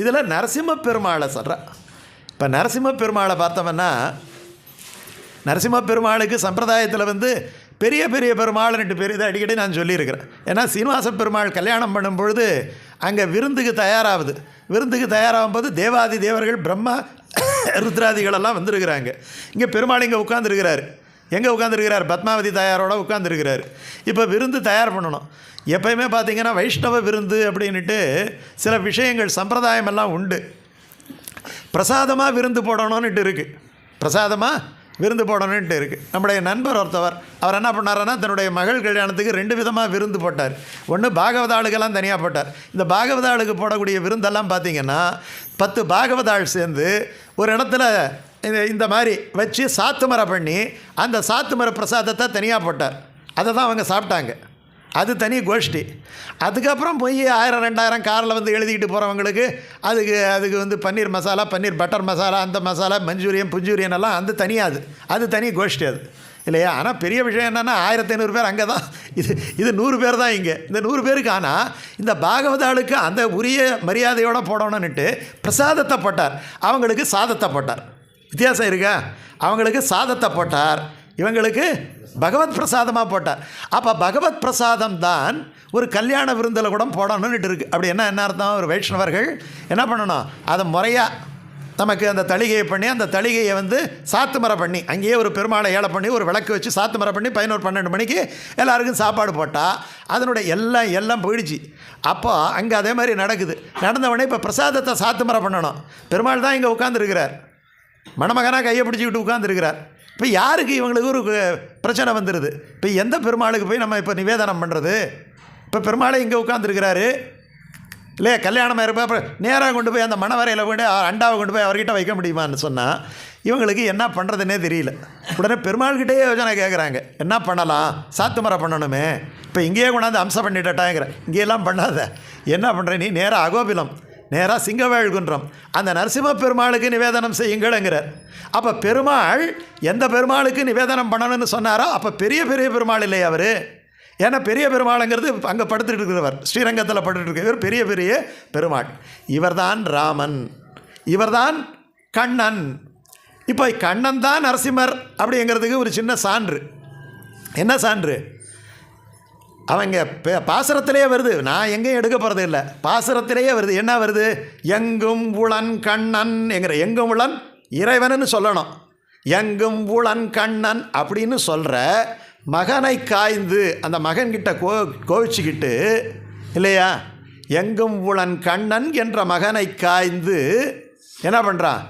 இதில் நரசிம்ம பெருமாளை சொல்கிறேன் இப்போ நரசிம்ம பெருமாளை பார்த்தோம்னா நரசிம்ம பெருமாளுக்கு சம்பிரதாயத்தில் வந்து பெரிய பெரிய பெருமாள் ரெண்டு பேர் இதை அடிக்கடி நான் சொல்லியிருக்கிறேன். ஏன்னா சீனிவாச பெருமாள் கல்யாணம் பண்ணும் பொழுது அங்கே விருந்துக்கு தயாராகுது. விருந்துக்கு தயாராகும் போது தேவாதி தேவர்கள் பிரம்மா ருத்ராதிகளெல்லாம் வந்திருக்கிறாங்க. இங்கே பெருமாள் இங்கே உட்காந்துருக்கிறாரு எங்கே உட்காந்துருக்கிறார் பத்மாவதி தயாரோட உட்காந்துருக்கிறார் இப்போ விருந்து தயார் பண்ணணும். எப்பயுமே பார்த்தீங்கன்னா வைஷ்ணவ விருந்து அப்படின்ட்டு சில விஷயங்கள் சம்பிரதாயமெல்லாம் உண்டு. பிரசாதமாக விருந்து போடணும்னுட்டு இருக்குது பிரசாதமாக விருந்து போடணுன்ட்டு இருக்குது நம்முடைய நண்பர் ஒருத்தவர் அவர் என்ன பண்ணாருன்னா தன்னுடைய மகள் கல்யாணத்துக்கு ரெண்டு விதமாக விருந்து போட்டார். ஒன்று பாகவத ஆளுக்கெல்லாம் தனியாக போட்டார். இந்த பாகவத ஆளுக்கு போடக்கூடிய விருந்தெல்லாம் பார்த்திங்கன்னா பத்து பாகவதாள் சேர்ந்து ஒரு இடத்துல இந்த இந்த மாதிரி வச்சு சாத்துமரை பண்ணி அந்த சாத்துமர பிரசாதத்தை தனியாக போட்டார். அதை தான் அவங்க சாப்பிட்டாங்க. அது தனி கோஷ்டி. அதுக்கப்புறம் போய் ஆயிரம் ரெண்டாயிரம் காரில் வந்து எழுதிக்கிட்டு போகிறவங்களுக்கு அதுக்கு அதுக்கு வந்து பன்னீர் மசாலா பன்னீர் பட்டர் மசாலா அந்த மசாலா மஞ்சூரியன் புஞ்சூரியன் எல்லாம் அந்த தனியாது அது. தனி கோஷ்டி அது. இல்லையா? ஆனால் பெரிய விஷயம் என்னென்னா ஆயிரத்தி ஐநூறு பேர் அங்கே தான். இது இது நூறு பேர் தான் இங்கே. இந்த நூறு பேருக்கு ஆனால் இந்த பாகவதாளுக்கு அந்த உரிய மரியாதையோடு போடணும்னுட்டு பிரசாதத்தை போட்டார். அவங்களுக்கு சாதத்தை போட்டார். வித்தியாசம் இருக்கா? அவங்களுக்கு சாதத்தை போட்டார். இவங்களுக்கு பகவத் பிரசாதமாக போட்டார். அப்போ பகவத் பிரசாதம் தான் ஒரு கல்யாண விருந்தில் கூட போடணும்னுட்டு இருக்குது அப்படி என்ன என்ன அர்த்தம்? ஒரு வைஷ்ணவர்கள் என்ன பண்ணணும்? அதை முறையாக நமக்கு அந்த தளிகையை பண்ணி அந்த தளிகையை வந்து சாத்துமரை பண்ணி அங்கேயே ஒரு பெருமாளை ஏழை பண்ணி ஒரு விளக்கு வச்சு சாத்துமரை பண்ணி பதினோரு பன்னெண்டு மணிக்கு எல்லாருக்கும் சாப்பாடு போட்டால் அதனுடைய எல்லாம் எல்லாம் போயிடுச்சு. அப்போ அங்கே அதே மாதிரி நடக்குது. நடந்தவொடனே இப்போ பிரசாதத்தை சாத்துமரை பண்ணணும். பெருமாள் தான் இங்கே உட்காந்துருக்கிறார் மணமகனாக கையை பிடிச்சிக்கிட்டு உட்காந்துருக்கிறார் இப்போ யாருக்கு இவங்களுக்கு ஒரு பிரச்சனை வந்துடுது இப்போ எந்த பெருமாளுக்கு போய் நம்ம இப்போ நிவேதனம் பண்ணுறது இப்போ பெருமாளை இங்கே உட்காந்துருக்கிறாரு இல்லையா கல்யாணமாக இருப்ப அப்புறம் நேராக கொண்டு போய் அந்த மணவரையில் கொண்டு அண்டாவை கொண்டு போய் அவர்கிட்ட வைக்க முடியுமான்னு சொன்னால் இவங்களுக்கு என்ன பண்ணுறதுனே தெரியல. உடனே பெருமாள்கிட்டே யோஜனை கேட்குறாங்க என்ன பண்ணலாம்? சாத்து மரம் பண்ணணுமே. இப்போ இங்கேயே கொண்டாந்து அம்சம் பண்ணிட்டட்டாங்கிற. இங்கேயெல்லாம் பண்ணாத. என்ன பண்ணுற நீ? நேராக அகோபிலம். நேராக சிங்கவேள் குன்றம். அந்த நரசிம்ம பெருமாளுக்கு நிவேதனம் செய்யுங்கள்ங்கிறார். அப்போ பெருமாள் எந்த பெருமாளுக்கு நிவேதனம் பண்ணணும்னு சொன்னாரோ அப்போ பெரிய பெரிய பெருமாள் இல்லையா அவர்? ஏன்னா பெரிய பெருமாளுங்கிறது அங்கே படுத்துட்டு இருக்கிறவர். ஸ்ரீரங்கத்தில் படுத்துட்டு இருக்கிறவர் பெரிய பெரிய பெருமாள். இவர்தான் ராமன். இவர்தான் கண்ணன். இப்போ கண்ணன் தான் நரசிம்மர் அப்படிங்கிறதுக்கு ஒரு சின்ன சான்று. என்ன சான்று? அவங்க பே- பாசுரத்திலேயே வருது. நான் எங்கேயும் எடுக்க போகிறது இல்லை. பாசுரத்திலேயே வருது. என்ன வருது? எங்கும் உளன் கண்ணன் என்கிற எங்கும் உளன் இறைவனு சொல்லணும். எங்கும் உளன் கண்ணன் அப்படின்னு சொல்கிற மகனை காய்ந்து அந்த மகன்கிட்ட கோ கோவிச்சுக்கிட்டு இல்லையா? எங்கும் உளன் கண்ணன் என்ற மகனை காய்ந்து என்ன பண்ணுறான்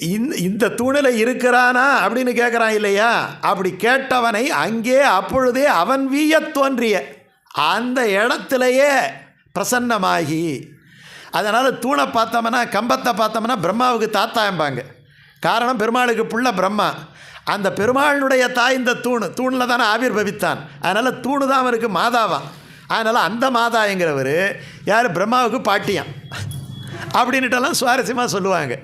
இந்த- இந்த தூணில் இருக்கிறானா அப்படின்னு கேட்குறான் இல்லையா? அப்படி கேட்டவனை அங்கே அப்பொழுதே அவன் வீய தோன்றிய அந்த இடத்துலையே பிரசன்னமாகி. அதனால் தூணை பார்த்தோம்னா கம்பத்தை பார்த்தோம்னா பிரம்மாவுக்கு தாத்தாம்பாங்க காரணம் பெருமாளுக்கு புள்ள பிரம்மா. அந்த பெருமாளுடைய தாய் இந்த தூண் தூணில் தானே ஆவிர் பவித்தான் அதனால் தூணு தான் அவருக்கு மாதாவான் அதனால் அந்த மாதாங்கிறவர் யார்? பிரம்மாவுக்கு பாட்டியான் அப்படின்ட்டெல்லாம் சுவாரஸ்யமாக சொல்லுவாங்க.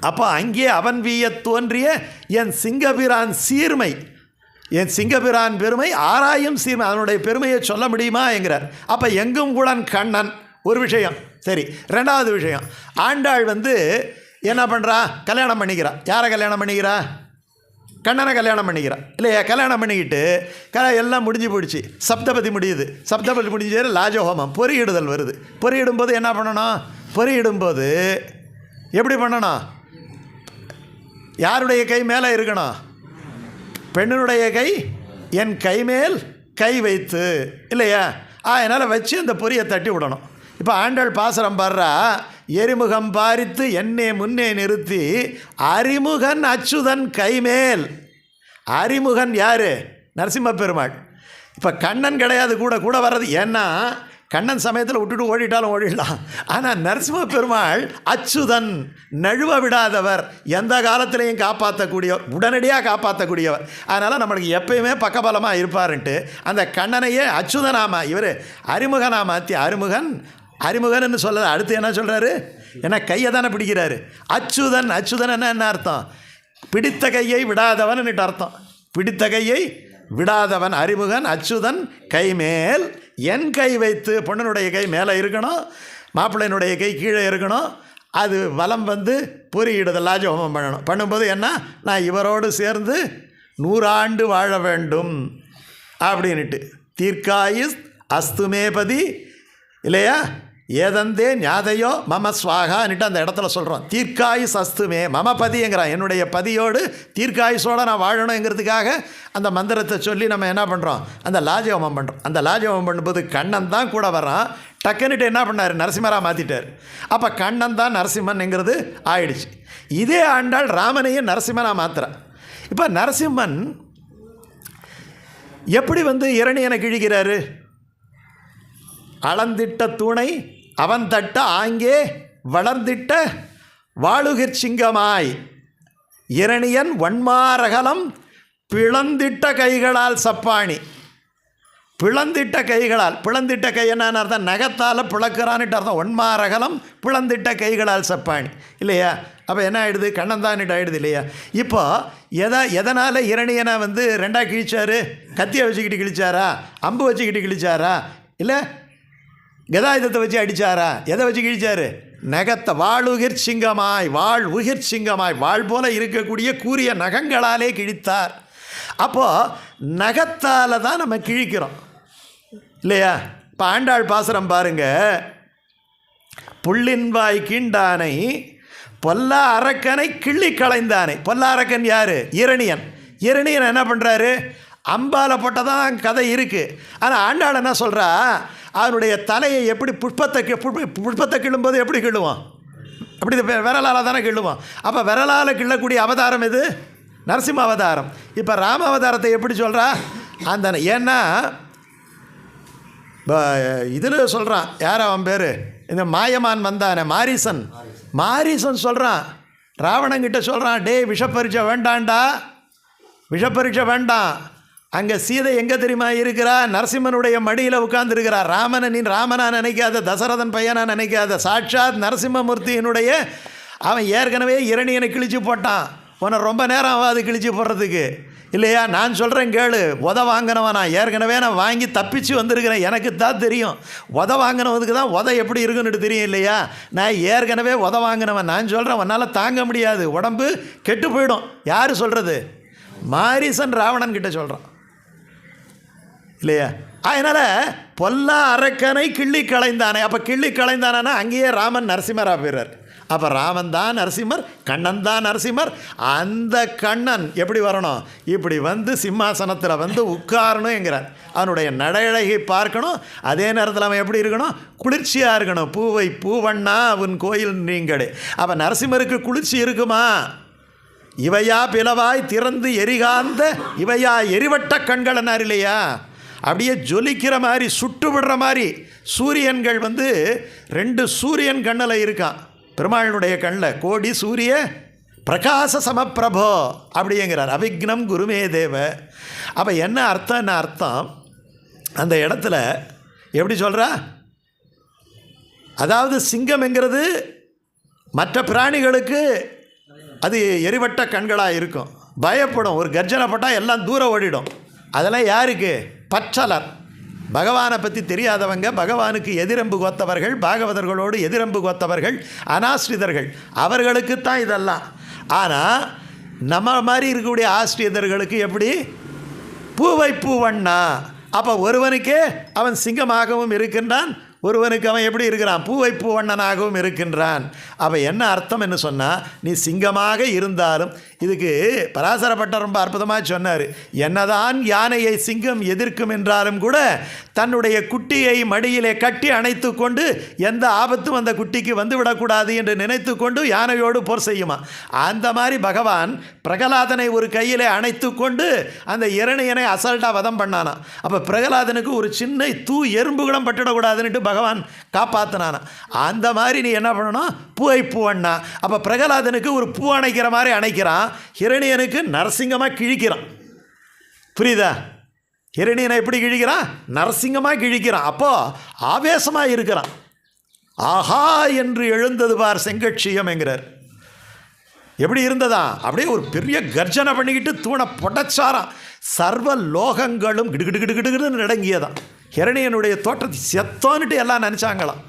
அப்போ அங்கே அவன் வீய தோன்றிய என் சிங்கபிரான் சீர்மை. என் சிங்கபிரான் பெருமை ஆராயும் சீர்மை அதனுடைய பெருமையை சொல்ல முடியுமா என்கிறார். அப்போ எங்கும் குளன் கண்ணன் ஒரு விஷயம். சரி ரெண்டாவது விஷயம். ஆண்டாள் வந்து என்ன பண்ணுறா கல்யாணம் பண்ணிக்கிறா. யாரை கல்யாணம் பண்ணிக்கிறா? கண்ணனை கல்யாணம் பண்ணிக்கிறா. இல்லையா? கல்யாணம் பண்ணிக்கிட்டு கல எல்லாம் முடிஞ்சு போயிடுச்சு. சப்தபதி முடியுது. சப்தபதி முடிஞ்சு லாஜஹோமம் பொறியிடுதல் வருது. பொறியிடும்போது என்ன பண்ணணும்? பொறியிடும்போது எப்படி பண்ணணும்? யாருடைய கை மேலே இருக்கணும்? பெண்ணினுடைய கை என் கை மேல் கை வைத்து. இல்லையா? ஆ என்னால் வச்சு அந்த பொரியை தட்டி விடணும். இப்போ ஆண்டாள் பாசுரம் பாடுறா எரிமுகம் பாரித்து என்னே முன்னே நிறுத்தி அறிமுகன் அச்சுதன் கைமேல் அறிமுகன் யார்? நரசிம்ம பெருமாள் இப்போ கண்ணன் கிடையாது கூட கூட வர்றது ஏன்னா கண்ணன் சமயத்தில் விட்டுட்டு ஓடிட்டாலும் ஓடிடலாம். ஆனால் நரசிம்ம பெருமாள் அச்சுதன் நழுவ விடாதவர் எந்த காலத்திலையும் காப்பாற்றக்கூடியவர் உடனடியாக காப்பாற்றக்கூடியவர் அதனால் நம்மளுக்கு எப்பயுமே பக்கபலமாக இருப்பாருன்ட்டு அந்த கண்ணனையே அச்சுதனாமா இவர் அறிமுகனா மாற்றி அறிமுகன் அறிமுகன்னு சொல்ல அடுத்து என்ன சொல்கிறாரு ஏன்னா கையை தானே பிடிக்கிறாரு? அச்சுதன் அச்சுதன் என்ன என்ன அர்த்தம்? பிடித்த கையை விடாதவன் அர்த்தம். பிடித்த கையை விடாதவன் அறிமுகன் அச்சுதன் கைமேல் என் கை வைத்து பொண்ணனுடைய கை மேலே இருக்கணும் மாப்பிள்ளையினுடைய கை கீழே இருக்கணும். அது வலம் வந்து பொறியிடுதல் லாஜஹோமம் பண்ணணும். பண்ணும்போது என்ன? நான் இவரோடு சேர்ந்து நூறாண்டு வாழ வேண்டும் அப்படின்ட்டு தீர்க்காயுஸ் அஸ்துமேபதி இல்லையா? ஏதந்தே ஞாதையோ? மம ஸ்வாகான்னுட்டு அந்த இடத்துல சொல்கிறோம் தீர்க்காயுஸ் அஸ்துமே மம பதிங்கிறான் என்னுடைய பதியோடு தீர்க்காயுசோடு நான் வாழணுங்கிறதுக்காக அந்த மந்திரத்தை சொல்லி நம்ம என்ன பண்ணுறோம் அந்த லாஜஹோமம் பண்ணுறோம் அந்த லாஜஹோமம் பண்ணும்போது கண்ணன் தான் கூட வர்றான். டக்குன்னுட்டு என்ன பண்ணார்? நரசிம்மராக மாற்றிட்டார் அப்போ கண்ணன் தான் நரசிம்மன்ங்கிறது ஆயிடுச்சு. இதே ஆண்டாள் ராமனையும் நரசிம்மனாக மாத்துறான் இப்போ நரசிம்மன் எப்படி வந்து இரணியனை கிழிக்கிறாரு? அளந்திட்ட தூணை அவன் தட்ட ஆங்கே வளர்ந்திட்ட வாழுகிற் சிங்கமாய். இரணியன் வன்மாரகலம் பிளந்திட்ட கைகளால் சப்பாணி. பிளந்திட்ட கைகளால் பிளந்திட்ட கை என்னன்னு அர்த்தம்? நகத்தால் பிளக்கிறான்ட்டு அர்த்தம். ஒன்மாரகலம் பிளந்திட்ட கைகளால் சப்பாணி. இல்லையா? அப்போ என்ன ஆகிடுது கண்ணந்தான்ட்டு ஆகிடுது இல்லையா? இப்போ எதை எதனால் இரணியனை வந்து ரெண்டாக கிழிச்சாரு? கத்தியை வச்சுக்கிட்டு கிழிச்சாரா? அம்பு வச்சுக்கிட்டு கிழிச்சாரா? இல்லை கதாயுதத்தை வச்சு அடிச்சாரா? எதை வச்சு கிழிச்சாரு? நகத்தை வாழுகிர் சிங்கமாய் வாழ் உகிர் சிங்கமாய் வாழ் போல இருக்கக்கூடிய கூரிய நகங்களாலே கிழித்தார். அப்போது நகத்தால் தான் நம்ம கிழிக்கிறோம். இல்லையா? இப்போ ஆண்டாள் பாசுரம் பாருங்க. புள்ளின்வாய் கீண்டானை பொல்லா அரக்கனை கிள்ளி களைந்தானே. பொல்லா அரக்கன் யார்? இரணியன். இரணியன் என்ன பண்ணுறாரு அம்பால போட்டதான் கதை இருக்குது ஆனால் ஆண்டாள் என்ன சொல்கிறா அவனுடைய தலையை எப்படி புஷ்பத்தை புஷ்பத்தை கிள்ளும்போது எப்படி கிள்ளுவான்? அப்படி விரலால் தானே கிள்ளுவான். அப்போ விரலால் கிள்ளக்கூடிய அவதாரம் இது நரசிம்ம அவதாரம். இப்போ ராம அவதாரத்தை எப்படி சொல்கிறா அந்த ஏன்னா இதில் சொல்கிறான் யார் அவன் பேர்? இந்த மாயமான் வந்தானே மாரிசன். மாரிசன் சொல்கிறான் ராவணங்கிட்ட சொல்கிறான் டேய் விஷப்பரிச்சை வேண்டாண்டா. விஷப்பரிச்சை வேண்டாம். அங்கே சீதை எங்கே தெரியுமா இருக்கிறா? நரசிம்மனுடைய மடியில் உட்கார்ந்துருக்கிறா ராமனை நீ ராமனாக நினைக்காத தசரதன் பையனாக நினைக்காத. சாட்சாத் நரசிம்மமூர்த்தியினுடைய அவன் ஏற்கனவே இரணியனை கிழிச்சு போட்டான். உன்னை ரொம்ப நேரம் ஆகாது கிழிச்சு போடுறதுக்கு. இல்லையா? நான் சொல்கிறேன் கேளு. உத வாங்கினவன். நான் ஏற்கனவே நான் வாங்கி தப்பிச்சு வந்திருக்கிறேன். எனக்கு தான் தெரியும். உத வாங்கினவனுக்கு தான் உத எப்படி இருக்குன்னு தெரியும் இல்லையா? நான் ஏற்கனவே உத வாங்கினவன். நான் சொல்கிறேன் உன்னால் தாங்க முடியாது. உடம்பு கெட்டு போயிடும். யார் சொல்கிறது மாரிசன் ராவணன் கிட்டே சொல்கிறான் இல்லையா? அதனால் பொல்லா அரக்கனை கிள்ளி களைந்தானே. அப்போ கிள்ளி களைந்தானா அங்கேயே ராமன் நரசிம்மரா போயிறார். அப்போ ராமன் தான் நரசிம்மர் கண்ணன் தான் நரசிம்மர். அந்த கண்ணன் எப்படி வரணும்? இப்படி வந்து சிம்மாசனத்தில் வந்து உட்காரணும் என்கிறார் அவனுடைய நடையழகை பார்க்கணும். அதே நேரத்தில் அவன் எப்படி இருக்கணும்? குளிர்ச்சியாக இருக்கணும். பூவை பூவண்ணா அவன் கோயில் நீங்களே அப்போ நரசிம்மருக்கு குளிர்ச்சி இருக்குமா? இவையா பிளவாய் திறந்து எரிகாந்த இவையா எரிவட்ட கண்கள் இல்லையா? அப்படியே ஜொலிக்கிற மாதிரி சுட்டு விடுற மாதிரி சூரியன்கள் வந்து ரெண்டு சூரியன் கண்ணில் இருக்கான் பெருமாளினுடைய கண்ணில் கோடி சூரிய பிரகாச சமப்பிரபோ அப்படிங்கிறார் அவிக்னம் குருமே தேவ. அப்போ என்ன அர்த்தம் என்ன அர்த்தம்? அந்த இடத்துல எப்படி சொல்கிறா அதாவது சிங்கம்ங்கிறது மற்ற பிராணிகளுக்கு அது எரிவட்ட கண்களாக இருக்கும். பயப்படும். ஒரு கர்ஜனை போட்டால் எல்லாம் தூரம் ஓடிடும். அதெல்லாம் யாருக்கு? பற்றலர். பகவானை பற்றி தெரியாதவங்க பகவானுக்கு எதிரம்பு கோத்தவர்கள் பாகவதர்களோடு எதிரம்பு கோத்தவர்கள் அனாஸ்ரிதர்கள். அவர்களுக்கு தான் இதெல்லாம். ஆனால் நம்ம மாதிரி இருக்கக்கூடிய ஆஸ்ரிதர்களுக்கு எப்படி? பூவை பூவண்ணா. அப்போ ஒருவனுக்கே அவன் சிங்கமாகவும் இருக்கின்றான் ஒருவனுக்கு அவன் எப்படி இருக்கிறான்? பூவை பூவண்ணனாகவும் இருக்கின்றான். அவன் என்ன அர்த்தம் என்று சொன்னால் நீ சிங்கமாக இருந்தாலும் இதுக்கு பராசரப்பட்ட ரொம்ப அற்புதமாக சொன்னார். என்னதான் யானையை சிங்கம் எதிர்க்கும் என்றாலும் கூட தன்னுடைய குட்டியை மடியிலே கட்டி அணைத்து கொண்டு எந்த ஆபத்தும் அந்த குட்டிக்கு வந்துவிடக்கூடாது என்று நினைத்து கொண்டு யானையோடு போர் செய்யுமா? அந்த மாதிரி பகவான் பிரகலாதனை ஒரு கையிலே அணைத்து கொண்டு அந்த இரணியனை அசல்ட்டாக வதம் பண்ணானா அப்போ பிரகலாதனுக்கு ஒரு சின்ன தூ எறும்பு கூட பட்டுடக்கூடாதுன்னுட்டு பகவான் காப்பாற்றினானா அந்த மாதிரி நீ என்ன பண்ணணும்? பூவை பூவண்ணா அப்போ பிரகலாதனுக்கு ஒரு பூ அணைக்கிற மாதிரி அணைக்கிறான். ஹிரணியனுக்கு நரசிங்கமாக கிழிக்கிறான். புரியுதா? ஹிரணியனை எப்படி கிழிக்கிறான்? நரசிங்கமாக கிழிக்கிறான். அப்போ ஆவேசமாக இருக்கிறான். ஆஹா என்று எழுந்தது பார் செங்கட்சியம் என்கிறார். எப்படி இருந்ததா? அப்படியே ஒரு பெரிய கர்ஜனை பண்ணிக்கிட்டு தூணை புடைச்சாராம். சர்வ லோகங்களும் கிடுகிடு கிடுகிடுன்னு நடங்கியதான் ஹிரணியனுடைய தோற்றத்தை செத்தோன்னுட்டு எல்லாம் நினச்சாங்களாம்.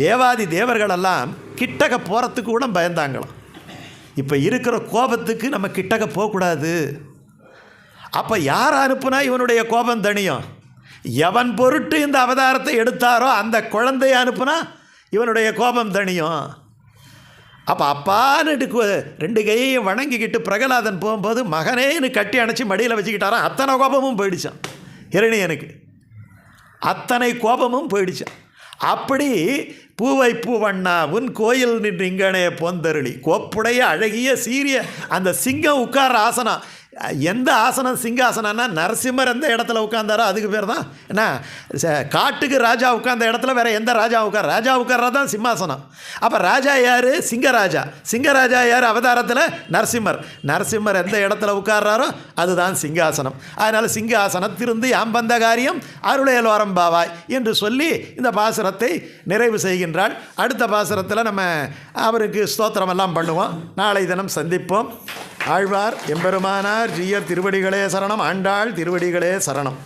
தேவாதி தேவர்களெல்லாம் கிட்டக்க போகிறதுக்கு கூட பயந்தாங்களாம். இப்போ இருக்கிற கோபத்துக்கு நம்ம கிட்டக போகக்கூடாது. அப்போ யார் அனுப்புனா இவனுடைய கோபம் தனியும்? எவன் பொருட்டு இந்த அவதாரத்தை எடுத்தாரோ அந்த குழந்தைய அனுப்புனா இவனுடைய கோபம் தனியும். அப்போ அப்பான்னு ரெண்டு கையையும் வணங்கிக்கிட்டு பிரகலாதன் போகும்போது மகனேன்னு கட்டி அணைச்சி மடியில் வச்சுக்கிட்டாராம். அத்தனை கோபமும் போயிடுச்சான் இரணியனுக்கு அத்தனை கோபமும் போயிடுச்சு. அப்படி பூவை பூவண்ணா உன் கோயில் நின்று இங்கனே போந்தருளி. கோப்புடைய அழகிய சீரிய அந்த சிங்கம் உட்கார்ற ஆசனம். எந்த ஆசனம் சிங்காசனம்னா நரசிம்மர் எந்த இடத்துல உட்காந்தாரோ அதுக்கு பேர் தான் என்ன? ச- காட்டுக்கு ராஜா உட்கார்ந்த இடத்துல வேறு எந்த ராஜா உட்கார்? ராஜா உட்கார்றது தான் சிம்மாசனம். அப்போ ராஜா யார்? சிங்கராஜா. சிங்கராஜா யார்? அவதாரத்தில் நரசிம்மர். நரசிம்மர் எந்த இடத்துல உட்கார்றாரோ அதுதான் சிங்காசனம். அதனால் சிங்காசனத்திலிருந்து யாம் வந்த காரியம்? அருளையலோரம் பாவாய் என்று சொல்லி இந்த பாசனத்தை நிறைவு செய்கின்றாள். அடுத்த பாசனத்தில் நம்ம அவருக்கு ஸ்தோத்திரமெல்லாம் பண்ணுவோம். நாளை தினம் சந்திப்போம். ஆழ்வார் எம்பெருமானார் ஜீயர் திருவடிகளே சரணம் ஆண்டாள் திருவடிகளே சரணம்.